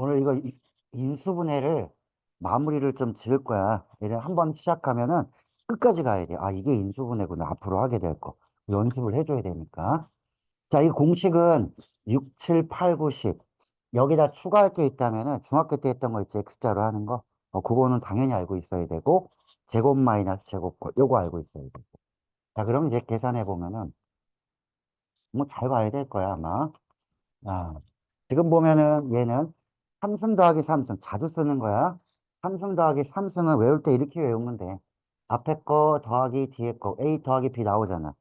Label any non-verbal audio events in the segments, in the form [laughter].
오늘 이거 이- 인수분해를 마무리를 좀 지을 거야. 얘를 한번 시작하면은 끝까지 가야 돼. 아, 이게 인수분해구나. 앞으로 하게 될 거. 연습을 해줘야 되니까. 자, 이 공식은 6, 7, 8, 9, 10. 여기다 추가할 게 있다면은 중학교 때 했던 거 있지, X자로 하는 거. 어, 그거는 당연히 알고 있어야 되고, 제곱 마이너스 제곱, 거, 요거 알고 있어야 되고. 자, 그럼 이제 계산해 보면은, 뭐 잘 봐야 될 거야, 아마. 아, 지금 보면은 얘는 3승 더하기 3승 자주 쓰는 거야. 3승 더하기 3승은 외울 때 이렇게 외우면 돼. 앞에 거 더하기 뒤에 거 A 더하기 B 나오잖아.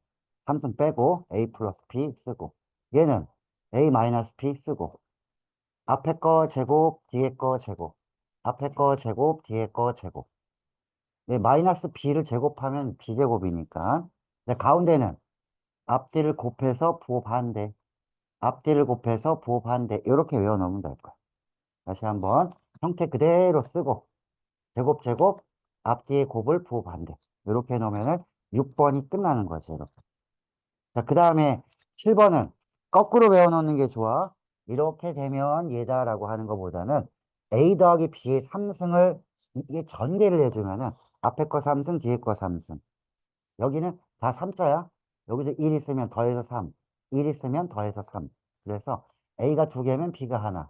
3승 빼고 A 플러스 B 쓰고 얘는 A 마이너스 B 쓰고 앞에 거 제곱 뒤에 거 제곱 앞에 거 제곱 뒤에 거 제곱 네, 마이너스 B를 제곱하면 B제곱이니까 근데 가운데는 앞뒤를 곱해서 부호 반대 앞뒤를 곱해서 부호 반대 이렇게 외워놓으면 될 거야. 다시 한번 형태 그대로 쓰고 제곱 제곱 앞뒤의 곱을 부호 반대 이렇게 해놓으면 6번이 끝나는 거지 이렇게. 자, 그 다음에 7번은 거꾸로 외워놓는 게 좋아. 이렇게 되면 얘다라고 하는 것보다는 A 더하기 B의 3승을 이게 전개를 해주면은 앞에 거 3승, 뒤에 거 3승. 여기는 다 3자야. 여기도 1 있으면 더해서 3. 1 있으면 더해서 3. 그래서 A가 두 개면 B가 하나.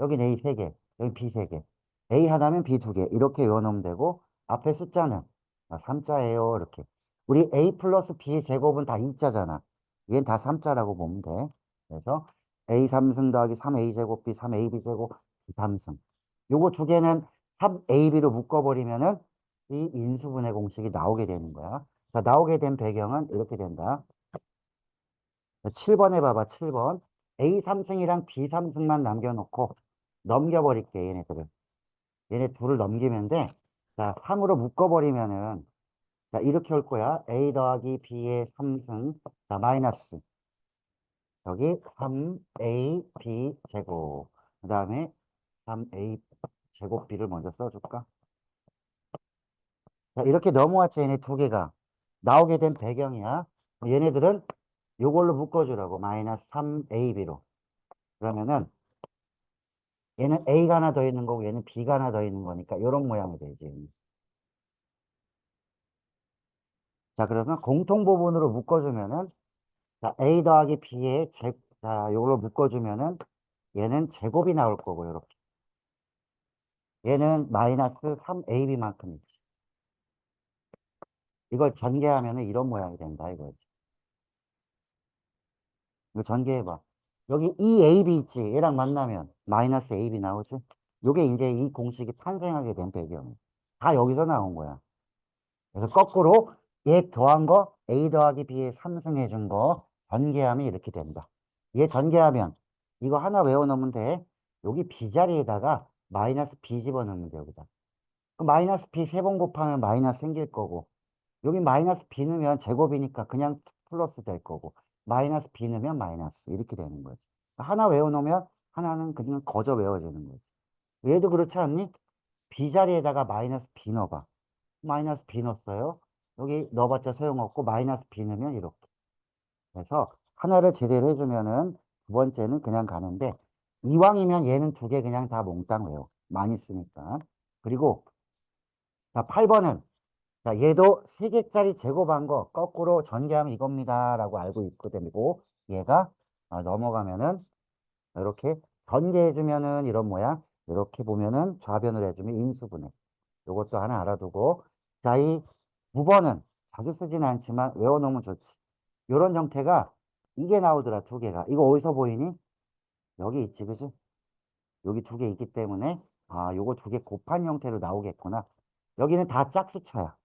여긴 A 세 개, 여기 B 세 개. A 하나면 B 두 개. 이렇게 외워놓으면 되고, 앞에 숫자는 3자예요. 이렇게. 우리 A 플러스 B 제곱은 다 2자잖아. 얘는 다 3자라고 보면 돼. 그래서 A 3승 더하기 3A 제곱 B 3AB 제곱 B 3승. 요거 두 개는 3AB로 묶어버리면은 이 인수분해 공식이 나오게 되는 거야. 자, 나오게 된 배경은 이렇게 된다. 7번 해봐봐, 7번. A 3승이랑 B 3승만 남겨놓고 넘겨버릴게, 얘네들을. 얘네 둘을 넘기면 돼. 자, 3으로 묶어버리면은, 자, 이렇게 올 거야. A 더하기 B의 3승, 자, 마이너스. 여기 3A, B 제곱. 그 다음에 3A 제곱 B를 먼저 써줄까? 자, 이렇게 넘어왔지, 얘네 두 개가. 나오게 된 배경이야. 얘네들은 요걸로 묶어주라고. 마이너스 3AB로. 그러면은, 얘는 A가 하나 더 있는 거고, 얘는 B가 하나 더 있는 거니까, 요런 모양이 되지. 자, 그러면 공통 부분으로 묶어주면은, 자, A 더하기 B의 제, 자, 요걸로 묶어주면은, 얘는 제곱이 나올 거고, 요렇게. 얘는 마이너스 3AB만큼이지. 이걸 전개하면은 이런 모양이 된다, 이거지. 이거 전개해봐. 여기 이 AB 있지? 얘랑 만나면 마이너스 AB 나오지? 요게 이제 이 공식이 탄생하게 된 배경이야. 다 여기서 나온 거야. 그래서 거꾸로 얘 더한 거 A 더하기 B에 3승 해 준 거 전개하면 이렇게 된다. 얘 전개하면 이거 하나 외워놓으면 돼. 여기 B 자리에다가 마이너스 B 집어넣으면 돼, 여기다. 그 마이너스 B 세 번 곱하면 마이너스 생길 거고 여기 마이너스 B 넣으면 제곱이니까 그냥 플러스 될 거고 마이너스 B 넣으면 마이너스 이렇게 되는 거지. 하나 외워놓으면 하나는 그냥 거저 외워지는 거지. 얘도 그렇지 않니? B 자리에다가 마이너스 B 넣어봐. 마이너스 B 넣었어요. 여기 넣어봤자 소용없고 마이너스 B 넣으면 이렇게. 그래서 하나를 제대로 해주면은 두 번째는 그냥 가는데 이왕이면 얘는 두 개 그냥 다 몽땅 외워. 많이 쓰니까. 그리고 자 8번은 자 얘도 세 개짜리 제곱한 거 거꾸로 전개하면 이겁니다 라고 알고 있거든요. 얘가 아, 넘어가면은 이렇게 전개해주면은 이런 모양 이렇게 보면은 좌변을 해주면 인수분해 이것도 하나 알아두고 자 이 9번은 자주 쓰지는 않지만 외워놓으면 좋지 이런 형태가 이게 나오더라 두 개가 이거 어디서 보이니? 여기 있지 그지? 여기 두 개 있기 때문에 아 요거 두 개 곱한 형태로 나오겠구나 여기는 다 짝수차야 그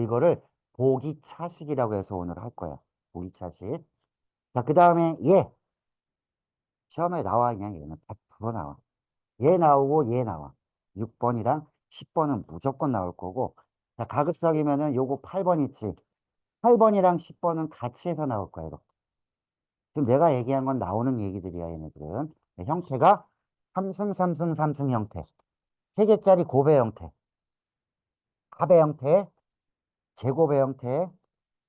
이거를 보기 차식이라고 해서 오늘 할 거야. 보기 차식. 자 그 다음에 얘. 시험에 나와 그냥 얘는 100% 나와. 얘 나오고 얘 나와. 6번이랑 10번은 무조건 나올 거고. 자 가급적이면은 요거 8번 있지. 8번이랑 10번은 같이 해서 나올 거야 이렇게 지금 내가 얘기한 건 나오는 얘기들이야 얘네들은. 네, 형태가 3승 3승 3승 형태. 3개짜리 곱의 형태. 합의 형태 제곱의 형태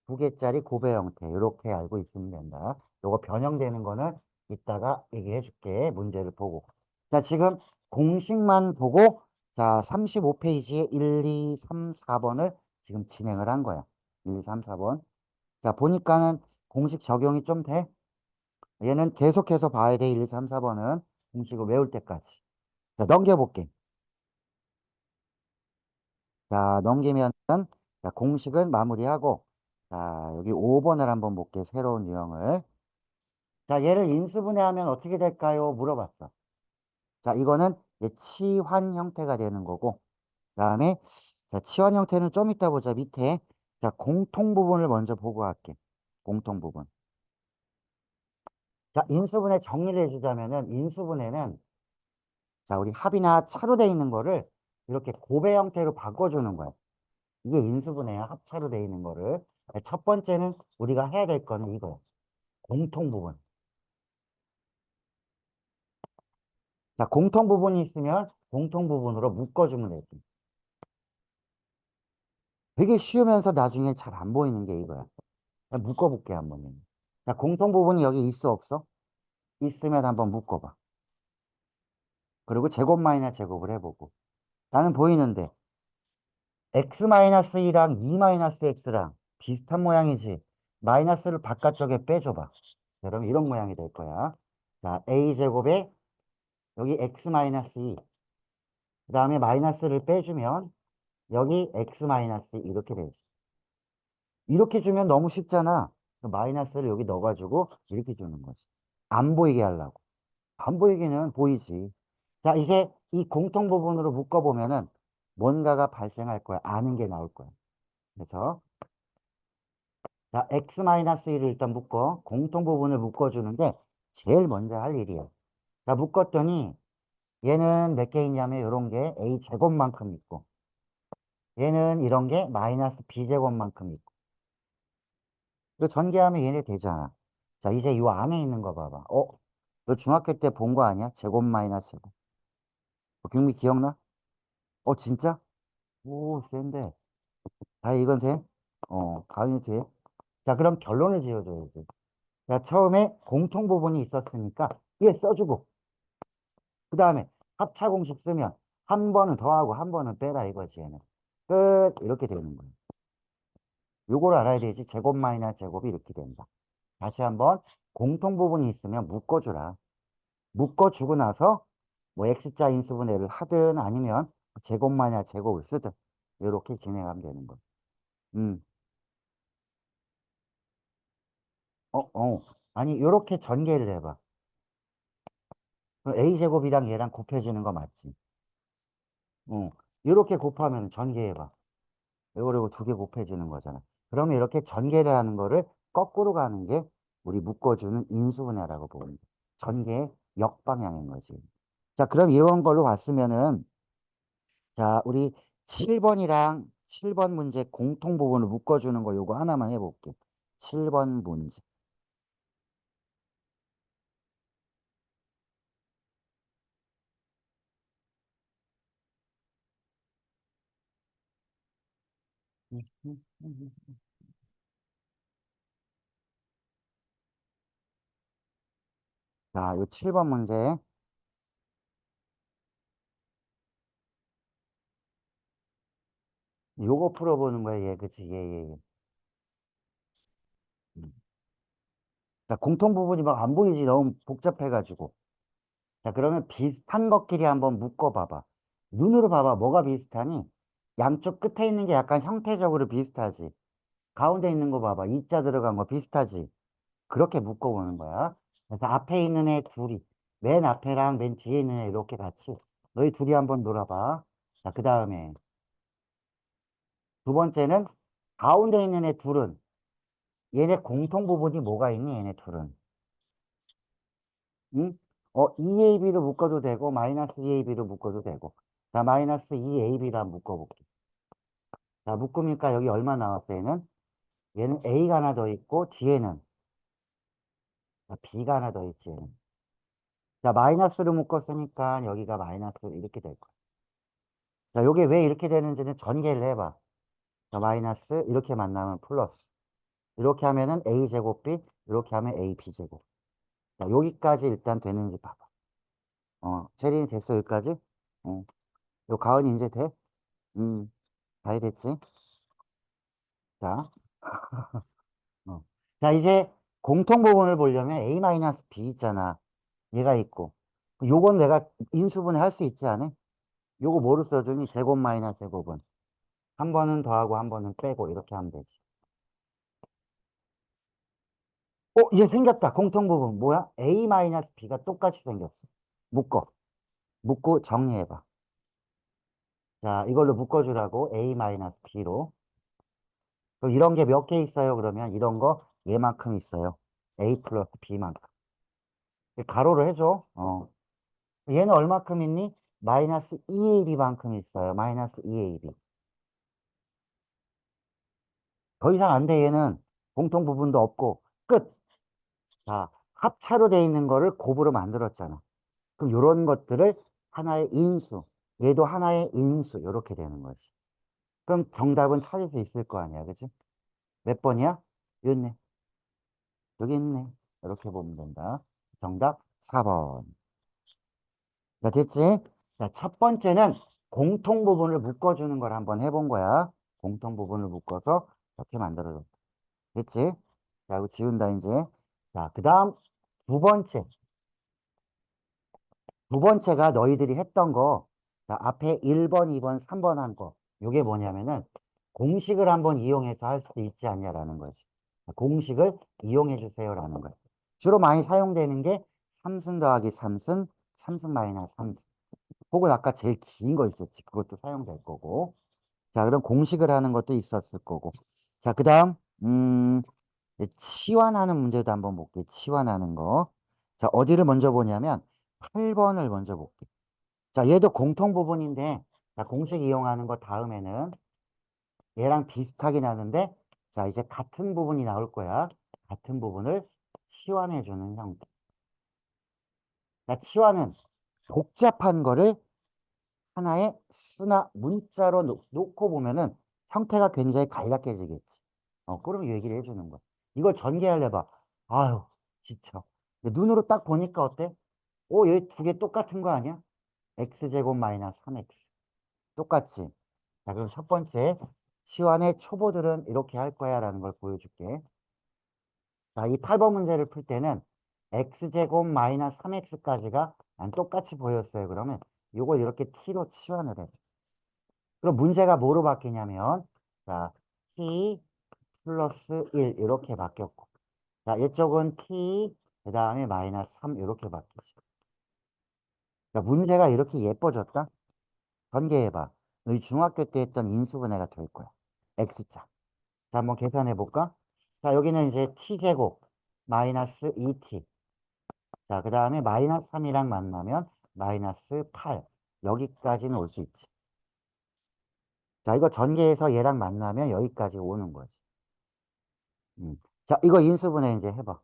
두 개짜리 곱의 형태 이렇게 알고 있으면 된다 요거 변형되는 거는 이따가 얘기해 줄게 문제를 보고 자, 지금 공식만 보고, 자, 35페이지에 1, 2, 3, 4번을 지금 진행을 한 거야. 1, 2, 3, 4번. 자, 보니까는 공식 적용이 좀 돼. 얘는 계속해서 봐야 돼. 1, 2, 3, 4번은. 공식을 외울 때까지. 자, 넘겨볼게. 자, 넘기면은, 자, 공식은 마무리하고, 자, 여기 5번을 한번 볼게. 새로운 유형을. 자, 얘를 인수분해하면 어떻게 될까요? 물어봤어. 자, 이거는 치환 형태가 되는 거고, 그 다음에, 자, 치환 형태는 좀 이따 보자. 밑에, 자, 공통 부분을 먼저 보고 갈게. 공통 부분. 자, 인수분해 정리를 해 주자면은, 인수분해는, 자, 우리 합이나 차로 돼 있는 거를 이렇게 고배 형태로 바꿔 주는 거야. 이게 인수분해야, 합차로 돼 있는 거를. 첫 번째는 우리가 해야 될 거는 이거야. 공통 부분. 자, 공통 부분이 있으면 공통 부분으로 묶어주면 되지. 되게 쉬우면서 나중에 잘 안 보이는 게 이거야. 자, 묶어볼게, 한번. 자, 공통 부분이 여기 있어, 없어? 있으면 한번 묶어봐. 그리고 제곱 마이너스 제곱을 해보고. 나는 보이는데, x-2랑 2-x랑 비슷한 모양이지. 마이너스를 바깥쪽에 빼줘봐. 그럼 이런 모양이 될 거야. 자, a제곱에 여기 x-2. 그 다음에 마이너스를 빼주면 여기 x-2 이렇게 되지. 이렇게 주면 너무 쉽잖아. 마이너스를 여기 넣어가지고 이렇게 주는 거지. 안 보이게 하려고. 안 보이기는 보이지. 자, 이제 이 공통 부분으로 묶어보면은 뭔가가 발생할 거야. 아는 게 나올 거야. 그래서 자, x-1을 일단 묶어. 공통 부분을 묶어주는데 제일 먼저 할 일이야. 자, 묶었더니 얘는 몇 개 있냐면 이런 게 a 제곱만큼 있고 얘는 이런 게 마이너스 b 제곱만큼 있고 이거 전개하면 얘네 되잖아. 자, 이제 이 안에 있는 거 봐봐. 어? 너 중학교 때 본 거 아니야? 제곱 마이너스 제곱. 어, 경미 기억나? 어, 진짜? 오, 센데. 다 이건 돼? 어, 가능이 돼? 자, 그럼 결론을 지어줘야지. 자, 처음에 공통 부분이 있었으니까 얘 써주고 그 다음에 합차 공식 쓰면 한 번은 더하고 한 번은 빼라 이거지 얘는. 끝 이렇게 되는 거예요. 요걸 알아야 되지. 제곱 마이너스 제곱이 이렇게 된다. 다시 한번 공통 부분이 있으면 묶어주라. 묶어주고 나서 뭐 x자 인수분해를 하든 아니면 제곱 마이너스 제곱을 쓰든 이렇게 진행하면 되는 거예요. 음. 어, 어. 아니, 이렇게 전개를 해봐. 그럼 a제곱이랑 얘랑 곱해지는 거 맞지? 어. 이렇게 곱하면 전개해봐. 이거를 두 개 곱해지는 거잖아. 그러면 이렇게 전개를 하는 거를 거꾸로 가는 게 우리 묶어주는 인수분해라고 보는 거 전개의 역방향인 거지. 자, 그럼 이런 걸로 봤으면은, 자, 우리 7번이랑 7번 문제 공통 부분을 묶어주는 거 요거 하나만 해볼게. 7번 문제. 자, 요 7번 문제. 요거 풀어보는 거야, 얘. 그치, 얘, 얘, 얘. 음. 자, 공통 부분이 막 안 보이지? 너무 복잡해가지고. 자, 그러면 비슷한 것끼리 한번 묶어봐봐. 눈으로 봐봐. 뭐가 비슷하니? 양쪽 끝에 있는 게 약간 형태적으로 비슷하지. 가운데 있는 거 봐봐. 이자 들어간 거 비슷하지. 그렇게 묶어보는 거야. 그래서 앞에 있는 애 둘이, 맨 앞에랑 맨 뒤에 있는 애 이렇게 같이. 너희 둘이 한번 놀아봐. 자, 그 다음에 두 번째는 가운데 있는 애 둘은 얘네 공통 부분이 뭐가 있니? 얘네 둘은. 응? 어, 2AB로 묶어도 되고, 마이너스 2AB로 묶어도 되고. 자, 마이너스 2AB로 한번 묶어볼게. 자, 묶으니까 여기 얼마 나왔어, 얘는? 얘는 A가 하나 더 있고, 뒤에는 자, B가 하나 더 있지, 얘는. 자, 마이너스로 묶었으니까 여기가 마이너스 이렇게 될 거야. 자, 요게 왜 이렇게 되는지는 전개를 해봐. 자, 마이너스 이렇게 만나면 플러스. 이렇게 하면은 A제곱 B, 이렇게 하면 AB 제곱. 자, 여기까지 일단 되는지 봐봐. 어, 체린이 됐어, 여기까지? 어. 요 가은이 이제 돼? 음, 다 됐지? 자. [laughs] 어. 자, 이제 공통 부분을 보려면 A-B 있잖아. 얘가 있고. 요건 내가 인수분해 할 수 있지 않아? 요거 뭐로 써주니? 제곱 마이너스 제곱은. 한 번은 더하고 한 번은 빼고 이렇게 하면 되지. 어, 이제 생겼다. 공통 부분. 뭐야? A-B가 똑같이 생겼어. 묶어. 묶고 정리해봐. 자, 이걸로 묶어주라고 A-B로. 그럼 이런 게 몇 개 있어요? 그러면 이런 거 얘만큼 있어요. A 플러스 B만큼. 가로로 해줘. 어. 얘는 얼마큼 있니? 마이너스 2AB만큼 있어요. 마이너스 2AB. 더 이상 안 돼, 얘는. 공통 부분도 없고, 끝. 자, 합차로 돼 있는 거를 곱으로 만들었잖아. 그럼 요런 것들을 하나의 인수, 얘도 하나의 인수, 요렇게 되는 거지. 그럼 정답은 찾을 수 있을 거 아니야, 그치? 몇 번이야? 여기 있네. 여기 있네. 이렇게 보면 된다. 정답 4번. 자, 됐지? 자, 첫 번째는 공통 부분을 묶어주는 걸 한번 해본 거야. 공통 부분을 묶어서 이렇게 만들어줬다. 됐지? 자, 이거 지운다, 이제. 자, 그 다음 두 번째. 두 번째가 너희들이 했던 거. 자, 앞에 1번, 2번, 3번 한 거. 요게 뭐냐면은 공식을 한번 이용해서 할수 있지 않냐라는 거지. 공식을 이용해 주세요라는 거야. 주로 많이 사용되는 게 3승 더하기 3승, 3승 마이너스 3승. 혹은 아까 제일 긴 거 있었지. 그것도 사용될 거고. 자, 그럼 공식을 하는 것도 있었을 거고. 자, 그 다음, 음, 치환하는 문제도 한번 볼게. 치환하는 거. 자, 어디를 먼저 보냐면 8번을 먼저 볼게. 자, 얘도 공통 부분인데, 자, 공식 이용하는 거 다음에는 얘랑 비슷하게 나는데, 자, 이제 같은 부분이 나올 거야. 같은 부분을 치환해주는 형태. 자, 치환은 복잡한 거를 하나의 수나 문자로 놓, 놓고 보면은 형태가 굉장히 간략해지겠지. 어, 그럼 얘기를 해주는 거야. 이걸 전개하려 봐. 아유, 지쳐. 눈으로 딱 보니까 어때? 오, 얘두개 똑같은 거 아니야? x제곱 마이너스 3x. 똑같지? 자, 그럼 첫 번째, 치환의 초보들은 이렇게 할 거야 라는 걸 보여줄게. 자, 이 8번 문제를 풀 때는 x제곱 마이너스 3x까지가 난 똑같이 보였어요. 그러면 이걸 이렇게 t로 치환을 해. 그럼 문제가 뭐로 바뀌냐면, 자, t 플러스 1 이렇게 바뀌었고, 자, 이쪽은 t, 그 다음에 마이너스 3 이렇게 바뀌지. 자, 문제가 이렇게 예뻐졌다? 전개해봐. 너희 중학교 때 했던 인수분해가 될 거야. x자. 자, 한번 계산해 볼까? 자, 여기는 이제 t제곱 마이너스 2t. 자, 그 다음에 마이너스 3이랑 만나면 마이너스 8. 여기까지는 올 수 있지. 자, 이거 전개해서 얘랑 만나면 여기까지 오는 거지. 음. 자, 이거 인수분해 이제 해봐.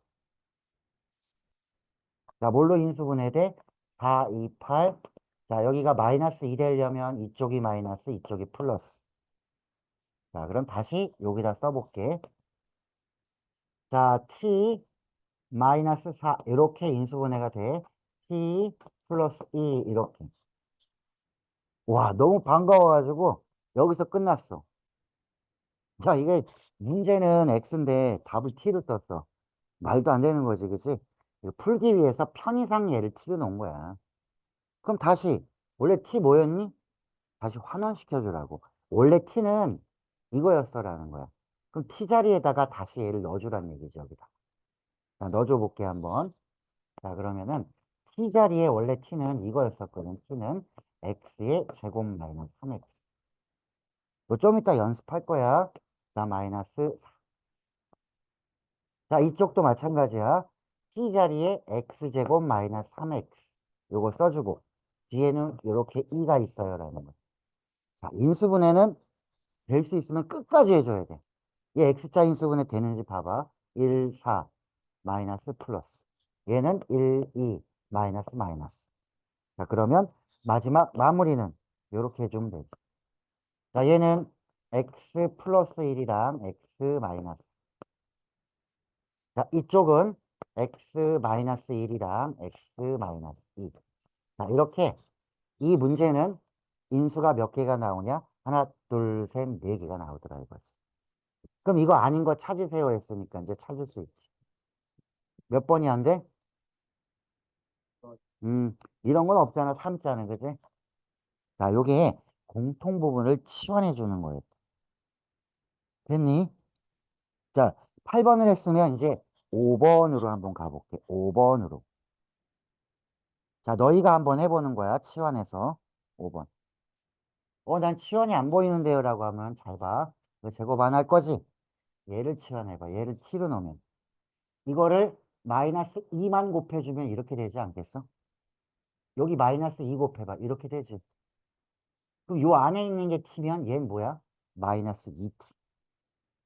자, 뭘로 인수분해 돼? 4, 2, 8. 자, 여기가 마이너스 2 되려면 이쪽이 마이너스, 이쪽이 플러스. 자, 그럼 다시 여기다 써볼게. 자, t 마이너스 4 이렇게 인수분해가 돼. t 플러스 2 이렇게. 와, 너무 반가워가지고 여기서 끝났어. 자, 이게 문제는 x인데 답을 t로 썼어. 말도 안 되는 거지, 그치? 풀기 위해서 편의상 얘를 t로 놓은 거야. 그럼 다시 원래 t 뭐였니? 다시 환원시켜 주라고. 원래 t는 이거였어라는 거야. 그럼 t 자리에다가 다시 얘를 넣어주라는 얘기죠, 여기다. 자, 넣어줘 볼게 한번. 자, 그러면은 t 자리에 원래 t는 이거였었거든. t는 x의 제곱 마이너스 3x. 뭐 좀 이따 연습할 거야. 자, 마이너스 4. 자, 이쪽도 마찬가지야. t 자리에 x제곱 마이너스 3x. 요거 써주고 뒤에는 이렇게 2가 있어요. 라는 거. 자, 인수분해는 될 수 있으면 끝까지 해줘야 돼. 얘 x자 인수분해 되는지 봐봐. 1, 4, 마이너스 플러스. 얘는 1, 2, 마이너스 마이너스. 자, 그러면 마지막 마무리는 이렇게 해주면 되지. 자, 얘는 x 플러스 1이랑 x 마이너스. 자, 이쪽은 x 마이너스 1이랑 x 마이너스 2. 자, 이렇게 이 문제는 인수가 몇 개가 나오냐? 하나, 둘, 셋, 네 개가 나오더라 이거지. 그럼 이거 아닌 거 찾으세요 했으니까 이제 찾을 수 있지. 몇 번이 안 돼? 음, 이런 건 없잖아. 3자는, 그지? 자, 요게 공통 부분을 치환해 주는 거예요. 됐니? 자, 8번을 했으면 이제 5번으로 한번 가볼게. 5번으로. 자, 너희가 한번 해보는 거야. 치환해서. 5번. 어, 난 치환이 안 보이는데요. 라고 하면 잘 봐. 이거 제곱 안 할 거지? 얘를 치환해봐. 얘를 t로 넣으면. 이거를 마이너스 2만 곱해주면 이렇게 되지 않겠어? 여기 마이너스 2 곱해봐. 이렇게 되지. 그럼 요 안에 있는 게 t면 얘는 뭐야? 마이너스 2t.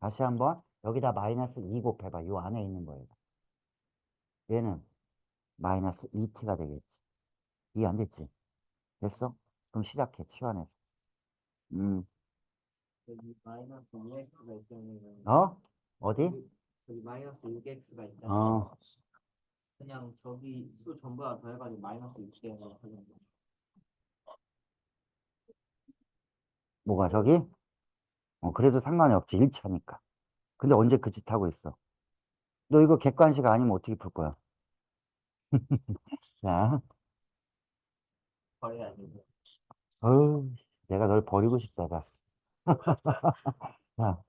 다시 한번 여기다 마이너스 2 곱해봐. 요 안에 있는 거예요. 얘는 마이너스 2t가 되겠지. 이해 안 됐지? 됐어? 그럼 시작해. 치환해서. 음, 여기 마이너스 2x가 있다면 어? 어디? 여기 마이너스 6x가 있다면 어, 그냥 저기 수 전부 다 더해가지고 마이너스 6개 하는 거 뭐가 저기? 어, 그래도 상관이 없지. 1차니까. 근데 언제 그 짓 하고 있어? 너 이거 객관식 아니면 어떻게 풀 거야? 자, 버려야 되고 어우, 내가 널 버리고 싶다가. 자,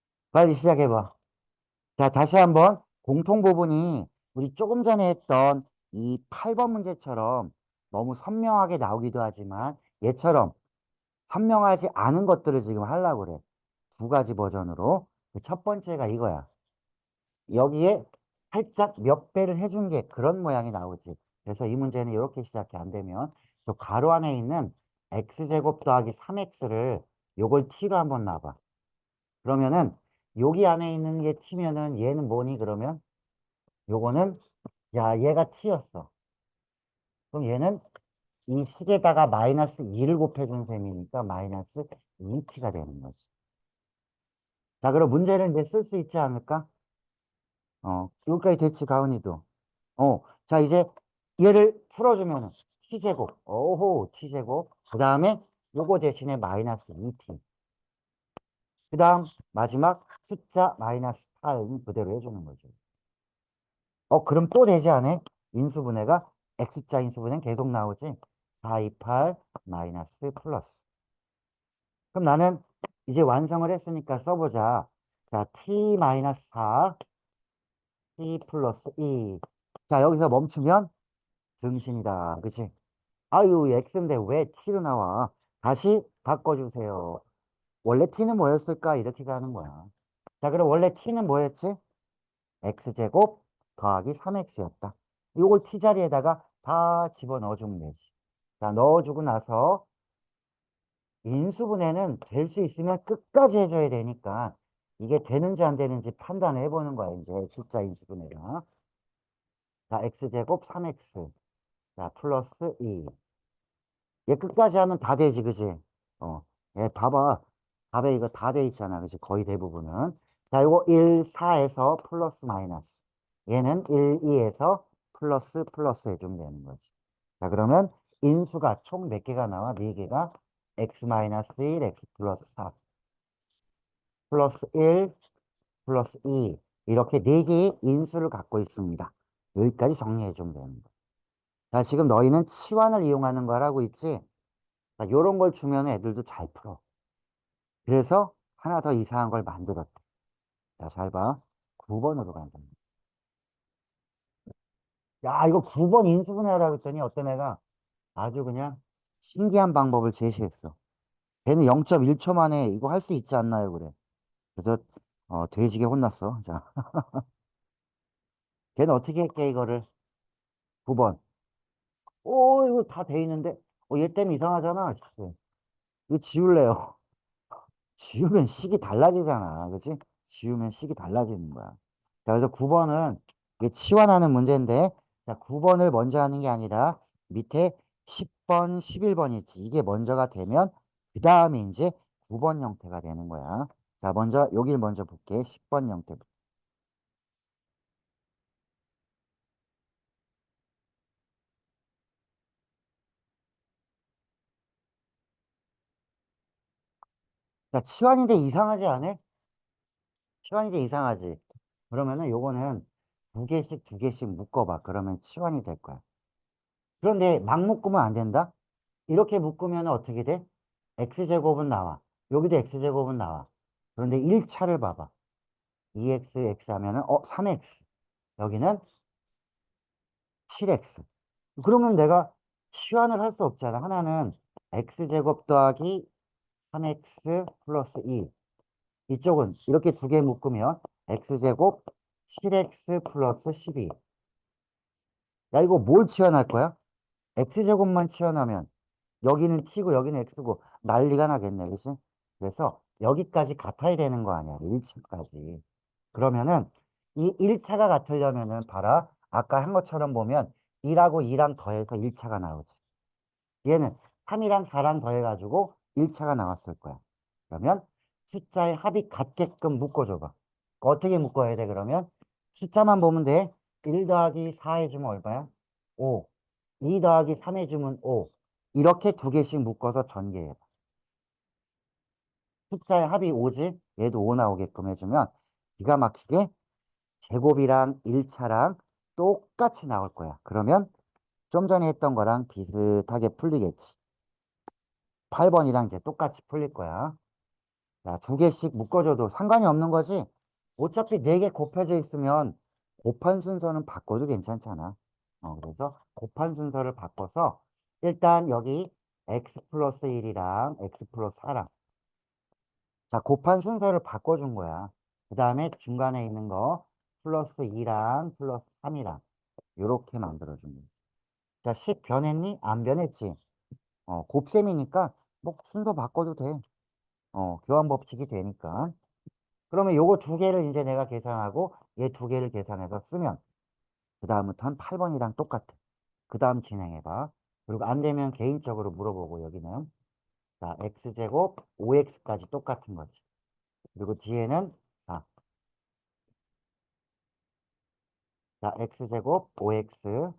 [laughs] 빨리 시작해봐. 자, 다시 한번 공통 부분이 우리 조금 전에 했던 이 8번 문제처럼 너무 선명하게 나오기도 하지만 얘처럼 선명하지 않은 것들을 지금 하려고 그래. 두 가지 버전으로. 그첫 번째가 이거야. 여기에 살짝 몇 배를 해준 게 그런 모양이 나오지. 그래서 이 문제는 이렇게 시작이 안 되면 저 가로 안에 있는 x제곱 더하기 3x를 요걸 t로 한번 놔봐. 그러면은 여기 안에 있는 게 t면은 얘는 뭐니 그러면 요거는 야 얘가 t였어. 그럼 얘는 이 식에다가 마이너스 2를 곱해준 셈이니까 마이너스 2t가 되는 거지. 자 그럼 문제를 이제 쓸 수 있지 않을까? 어 여기까지 됐지 가은이도. 어, 자 이제 얘를 풀어주면 은 t제곱, 오호 t제곱. 그 다음에 요거 대신에 마이너스 2t. 그 다음 마지막 숫자 마이너스 8은 그대로 해주는 거죠. 어, 그럼 또 되지 않아? 인수분해가 x자 인수분해는 계속 나오지? 4, 2, 8 마이너스 플러스. 그럼 나는 이제 완성을 했으니까 써보자. 자, t 마이너스 4, t 플러스 2. 자, 여기서 멈추면 등신이다. 그치? 아유, x인데 왜 t로 나와? 다시 바꿔주세요. 원래 t는 뭐였을까? 이렇게 가는 거야. 자, 그럼 원래 t는 뭐였지? x제곱 더하기 3x였다. 요걸 t 자리에다가 다 집어넣어주면 되지. 자, 넣어주고 나서 인수분해는 될 수 있으면 끝까지 해줘야 되니까 이게 되는지 안 되는지 판단을 해보는 거야. 이제 숫자 인수분해가. 자, x제곱 3x. 자, 플러스 2. 얘 끝까지 하면 다 되지, 그지? 어, 얘 봐봐. 답에 이거 다 돼 있잖아, 그지? 거의 대부분은. 자, 이거 1, 4에서 플러스 마이너스. 얘는 1, 2에서 플러스 플러스 해주면 되는 거지. 자, 그러면 인수가 총 몇 개가 나와? 4개가 x 마이너스 1, x 플러스 4. 플러스 1, 플러스 2. 이렇게 4개의 인수를 갖고 있습니다. 여기까지 정리해 주면 됩니다. 자, 지금 너희는 치환을 이용하는 거라고 있지? 자, 요런 걸 주면 애들도 잘 풀어. 그래서 하나 더 이상한 걸 만들었대. 자, 잘 봐. 9번으로 간다. 야, 이거 9번 인수분해라고 했더니 어떤 애가 아주 그냥 신기한 방법을 제시했어. 걔는 0.1초 만에 이거 할 수 있지 않나요? 그래. 그래서 어, 돼지게 혼났어. 자. [laughs] 걔는 어떻게 했게 이거를? 9번. 오, 이거 다 돼 있는데. 어, 얘 때문에 이상하잖아. 씨. 이거 지울래요. [laughs] 지우면 식이 달라지잖아. 그치? 지우면 식이 달라지는 거야. 자, 그래서 9번은 이게 치환하는 문제인데, 그러니까 자, 9번을 먼저 하는 게 아니라 밑에 10번, 11번이지. 이게 먼저가 되면 그 다음에 이제 9번 형태가 되는 거야. 자, 먼저 여기를 먼저 볼게. 10번 형태부터. 자, 치환인데 이상하지 않아? 치환인데 이상하지. 그러면은 요거는 두 개씩 두 개씩 묶어봐. 그러면 치환이 될 거야. 그런데 막 묶으면 안 된다? 이렇게 묶으면 어떻게 돼? x제곱은 나와. 여기도 x제곱은 나와. 그런데 1차를 봐봐. 2x, x 하면은, 어, 3x. 여기는 7x. 그러면 내가 치환을 할 수 없잖아. 하나는 x제곱 더하기 3x 플러스 2. 이쪽은 이렇게 두 개 묶으면 x제곱 7x 플러스 12. 야, 이거 뭘 치환할 거야? x제곱만 치환하면 여기는 t고 여기는 x고 난리가 나겠네. 그치? 그래서 여기까지 같아야 되는 거 아니야. 1차까지. 그러면은 이 1차가 같으려면은 봐라. 아까 한 것처럼 보면 1하고 2랑 더해서 1차가 나오지. 얘는 3이랑 4랑 더해가지고 1차가 나왔을 거야. 그러면 숫자의 합이 같게끔 묶어줘봐. 어떻게 묶어야 돼, 그러면? 숫자만 보면 돼. 1 더하기 4 해주면 얼마야? 5. 2 더하기 3 해주면 5. 이렇게 두 개씩 묶어서 전개해봐. 숫자의 합이 5지? 얘도 5 나오게끔 해주면 기가 막히게 제곱이랑 1차랑 똑같이 나올 거야. 그러면 좀 전에 했던 거랑 비슷하게 풀리겠지. 8번이랑 이제 똑같이 풀릴 거야. 자, 두 개씩 묶어줘도 상관이 없는 거지. 어차피 네개 곱해져 있으면 곱한 순서는 바꿔도 괜찮잖아. 어, 그래서 곱한 순서를 바꿔서 일단 여기 x 플러스 1이랑 x 플러스 4랑 자, 곱한 순서를 바꿔준 거야. 그 다음에 중간에 있는 거 플러스 2랑 플러스 3이랑 이렇게 만들어준 거야. 자, 10 변했니? 안 변했지? 어, 곱셈이니까 뭐 순서 바꿔도 돼. 어, 교환 법칙이 되니까. 그러면 요거 두 개를 이제 내가 계산하고 얘 두 개를 계산해서 쓰면 그 다음부터는 8번이랑 똑같아. 그 다음 진행해봐. 그리고 안 되면 개인적으로 물어보고 여기는 자 x제곱 5x까지 똑같은 거지. 그리고 뒤에는 4. 자 x제곱 5x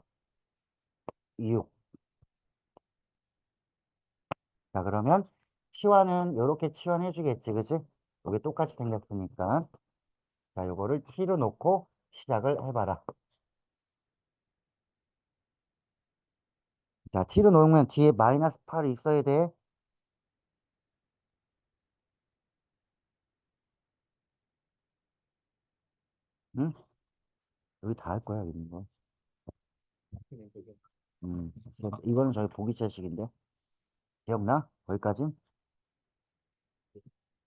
6. 자 그러면 치환은 이렇게 치환해 주겠지 그지? 여기 똑같이 생겼으니까 자 요거를 t로 놓고 시작을 해봐라. 자, t로 놓으면 뒤에 마이너스 8이 있어야 돼. 응? 여기 다 할 거야, 이런 거. 음, 이거- 이거는 저희 보기 자식인데. 기억나? 거기까진?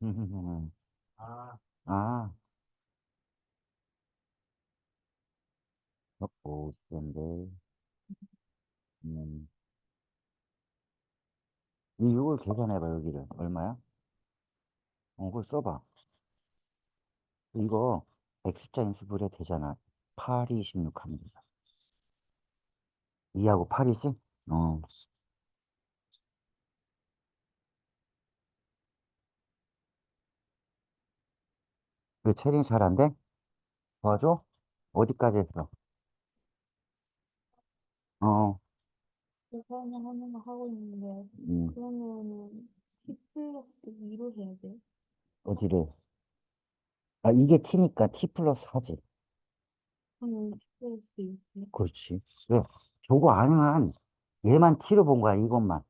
[laughs] 아, 아. 어, 오, 그런데. 음. 이 6을 계산해봐, 여기를. 얼마야? 어, 그걸 써봐. 이거 X자 인수분해 되잖아. 8, 26 하면 되잖아. 2하고 8이지? 어. 그 체링 잘안 돼? 도와줘? 어디까지 했어? 어, 계산을 하는 거 하고 있는데 음, 그러면은 10 플러스 2로 해야 돼? 어디를? 아, 이게 T니까 T 플러스 하지. 그러면 10 플러스 2. 그렇지. 그래. 저거 아니면 얘만 T로 본 거야, 이것만.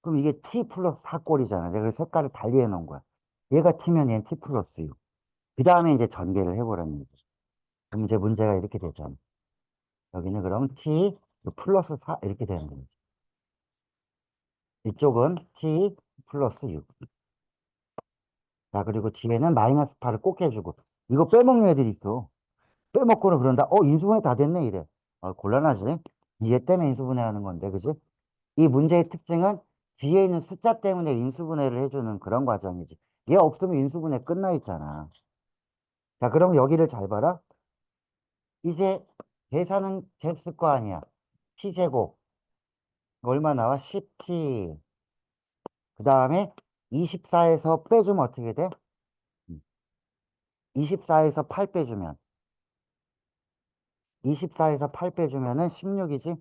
그럼 이게 T 플러스 4꼴이잖아. 내가 그래서 색깔을 달리 해놓은 거야. 얘가 T면 얘는 T 플러스 6. 그 다음에 이제 전개를 해보라는 얘기. 그럼 이제 문제가 이렇게 되잖아. 여기는 그럼 T 플러스 4 이렇게 되는 거지. 이쪽은 T 플러스 6. 자, 그리고 뒤에는 마이너스 8을 꼭 해주고. 이거 빼먹는 애들이 있어. 빼먹고는 그런다. 어, 인수분해 다 됐네, 이래. 어, 곤란하지? 얘 때문에 인수분해 하는 건데, 그지? 이 문제의 특징은 뒤에 있는 숫자 때문에 인수분해를 해주는 그런 과정이지. 얘 없으면 인수분해 끝나 있잖아. 자, 그럼 여기를 잘 봐라. 이제 계산은 됐을 거 아니야. t제곱. 얼마 나와? 10t. 그 다음에 24에서 빼주면 어떻게 돼? 24에서 8 빼주면 24에서 8 빼주면은 16이지?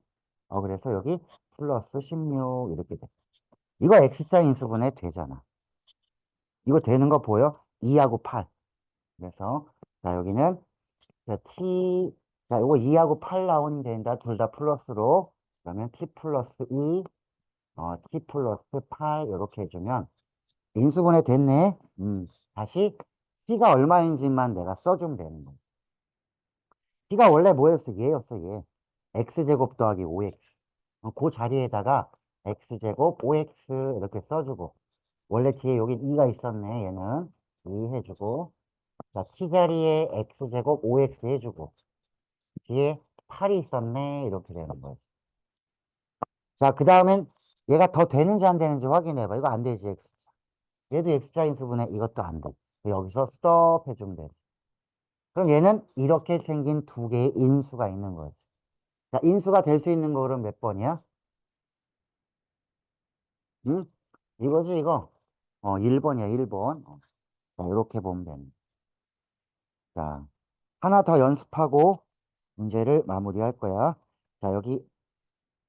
어, 그래서 여기 플러스 16 이렇게 돼. 이거 X자 인수분해 되잖아. 이거 되는 거 보여? 2하고 8. 그래서, 자, 여기는, 자, t, 자, 이거 2하고 8 나오면 된다. 둘 다 플러스로. 그러면 t 플러스 2, 어, t 플러스 8, 이렇게 해주면, 인수분해 됐네. 음, 다시, t가 얼마인지만 내가 써주면 되는 거야. t가 원래 뭐였어? 얘였어, 얘. x제곱 더하기 5x. 어, 그 자리에다가 x제곱 5x 이렇게 써주고 원래 뒤에 여기 2가 있었네 얘는 2 해주고 자 t자리에 x제곱 5x 해주고 뒤에 8이 있었네 이렇게 되는 거예요 자 그 다음엔 얘가 더 되는지 안 되는지 확인해봐 이거 안 되지 x 얘도 x자 인수분해 이것도 안 돼 여기서 스톱 해주면 되지 그럼 얘는 이렇게 생긴 두 개의 인수가 있는 거지 자 인수가 될 수 있는 거 그럼 몇 번이야? 응? 이거지, 이거. 어, 1번이야, 1번. 어. 자, 이렇게 보면 됩니다. 자, 하나 더 연습하고 문제를 마무리할 거야. 자, 여기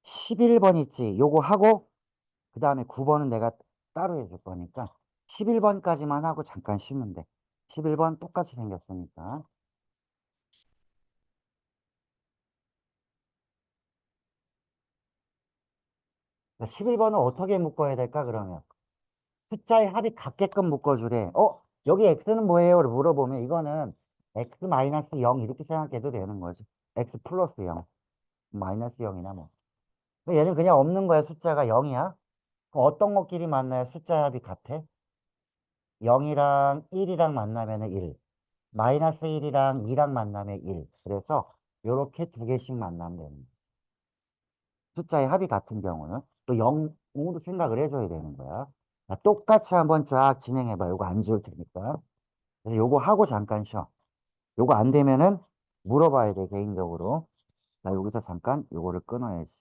11번 있지? 요거 하고, 그 다음에 9번은 내가 따로 해줄 거니까, 11번까지만 하고 잠깐 쉬면 돼. 11번 똑같이 생겼으니까. 자, 11번은 어떻게 묶어야 될까, 그러면? 숫자의 합이 같게끔 묶어주래. 어? 여기 x는 뭐예요? 를 물어보면 이거는 x 마이너스 0 이렇게 생각해도 되는 거지. x 플러스 0. 마이너스 0이나 뭐. 근데 얘는 그냥 없는 거야. 숫자가 0이야. 그럼 어떤 것끼리 만나야 숫자의 합이 같아? 0이랑 1이랑 만나면 1. 마이너스 1이랑 2랑 만나면 1. 그래서 요렇게 두 개씩 만나면 되는 거야. 숫자의 합이 같은 경우는 또 0으로 생각을 해줘야 되는 거야. 자, 똑같이 한번 쫙 진행해봐. 요거 안줄 테니까. 그래서 요거 하고 잠깐 쉬어. 요거 안 되면은 물어봐야 돼, 개인적으로. 자, 여기서 잠깐 요거를 끊어야지.